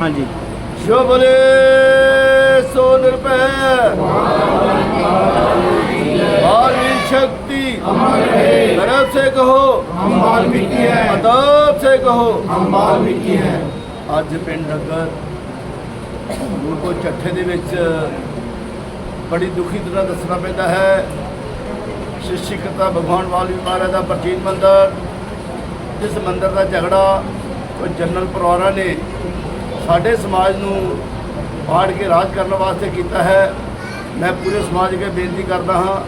ਹਾਂਜੀ। ਜੋ ਬੋਲੇ ਸੋ ਨਿਰਭੈ। ਬਾਲੀ ਸ਼ਕਤੀ। ਅਮਰ ਹੈ ਸੇ ਕਹੋ। ਹਮ ਮਿੱਟੀ ਹੈ ਅਦਬ ਸੇ ਕਹੋ। ਹਮ ਮਿੱਟੀ ਹੈ ਅੱਜ ਪਿੰਡ ਨਗਰ ਗੁਰਪੁਰ ਚੱਠੇ ਦੇ ਵਿੱਚ ਬੜੀ ਦੁਖੀ ਤਰ੍ਹਾਂ ਦੱਸਣਾ ਪੈਂਦਾ ਹੈ। ਸ਼ਿਸ਼ਿਕਤਾ ਭਗਵਾਨ ਵਾਲੀ ਮਹਾਰਾਜ ਦਾ ਪ੍ਰਤੀਕ ਮੰਦਰ ਇਸ ਮੰਦਰ ਦਾ ਝਗੜਾ ਉਹ ਜਨਰਲ ਪਰਵਾਰਾ ਨੇ ਸਾਡੇ ਸਮਾਜ ਨੂੰ ਪਾੜ ਕੇ ਰਾਜ ਕਰਨ ਵਾਸਤੇ ਕੀਤਾ ਹੈ। ਮੈਂ ਪੂਰੇ ਸਮਾਜ ਅੱਗੇ ਬੇਨਤੀ ਕਰਦਾ ਹਾਂ,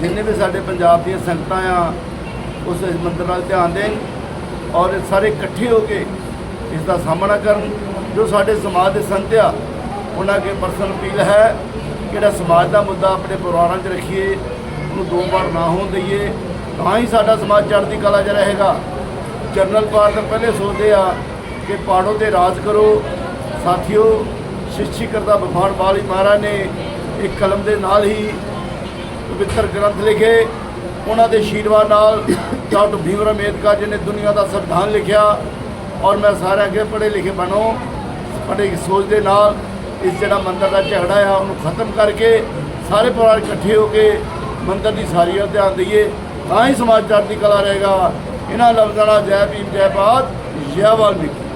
ਜਿੰਨੇ ਵੀ ਸਾਡੇ ਪੰਜਾਬ ਦੀਆਂ ਸੰਗਤਾਂ ਆ, ਉਸ ਇਸ ਮੰਦਰ ਨਾਲ ਧਿਆਨ ਦੇਣ ਔਰ ਸਾਰੇ ਇਕੱਠੇ ਹੋ ਕੇ ਇਸ ਦਾ ਸਾਹਮਣਾ ਕਰਨ। ਜੋ ਸਾਡੇ ਸਮਾਜ ਦੇ ਸੰਤ ਆ, ਉਹਨਾਂ ਅੱਗੇ ਪਰਸਨਲ ਅਪੀਲ ਹੈ ਕਿ ਜਿਹੜਾ ਸਮਾਜ ਦਾ ਮੁੱਦਾ ਆਪਣੇ ਪਰਿਵਾਰਾਂ 'ਚ ਰੱਖੀਏ, ਉਹਨੂੰ ਦੋ ਵਾਰ ਨਾ ਹੋਣ ਦਈਏ, ਤਾਂ ਹੀ ਸਾਡਾ ਸਮਾਜ ਚੜ੍ਹਦੀ ਕਲਾ 'ਚ ਰਹੇਗਾ। ਜਨਰਲ ਪਾਰ ਤਾਂ ਪਹਿਲੇ ਸੋਚਦੇ ਆ ਕਿ ਪਾੜੋ ਤੇ ਰਾਜ ਕਰੋ। ਸਾਥੀਓ ਸ਼ਿਸ਼ੀ ਕਰਦਾ ਭਗਵਾਨ ਵਾਲੀ ਮਹਾਰਾਜ ਨੇ ਇੱਕ ਕਲਮ ਦੇ ਨਾਲ ਹੀ ਪਵਿੱਤਰ ਗ੍ਰੰਥ ਲਿਖੇ। ਉਹਨਾਂ ਦੇ ਆਸ਼ੀਰਵਾਦ ਨਾਲ ਡਾਕਟਰ ਭੀਮ ਅੰਬੇਦਕਰ ਜੀ ਨੇ ਦੁਨੀਆ ਦਾ ਸੰਵਿਧਾਨ ਲਿਖਿਆ ਔਰ ਮੈਂ ਸਾਰਿਆਂ ਅੱਗੇ ਪੜ੍ਹੇ ਲਿਖੇ ਬਣੋ। ਪੜ੍ਹੇ ਸੋਚ ਦੇ ਨਾਲ ਇਸ ਜਿਹੜਾ ਮੰਦਰ ਦਾ ਝਗੜਾ ਆ, ਉਹਨੂੰ ਖਤਮ ਕਰਕੇ ਸਾਰੇ ਪਰਿਵਾਰ ਇਕੱਠੇ ਹੋ ਕੇ ਮੰਦਰ ਦੀ ਸਾਰੀ ਵੱਲ ਧਿਆਨ ਦਈਏ। ਤਾਂ ਹੀ ਸਮਾਜ ਚੜ੍ਹਦੀ ਕਲਾ ਰਹੇਗਾ। ਇਹਨਾਂ ਲਫ਼ਜ਼ਾਂ ਨਾਲ ਜੈ ਭੀਮ, ਜੈ ਭਾਰਤ, ਜੈ ਵਾਲਮੀਕੀ।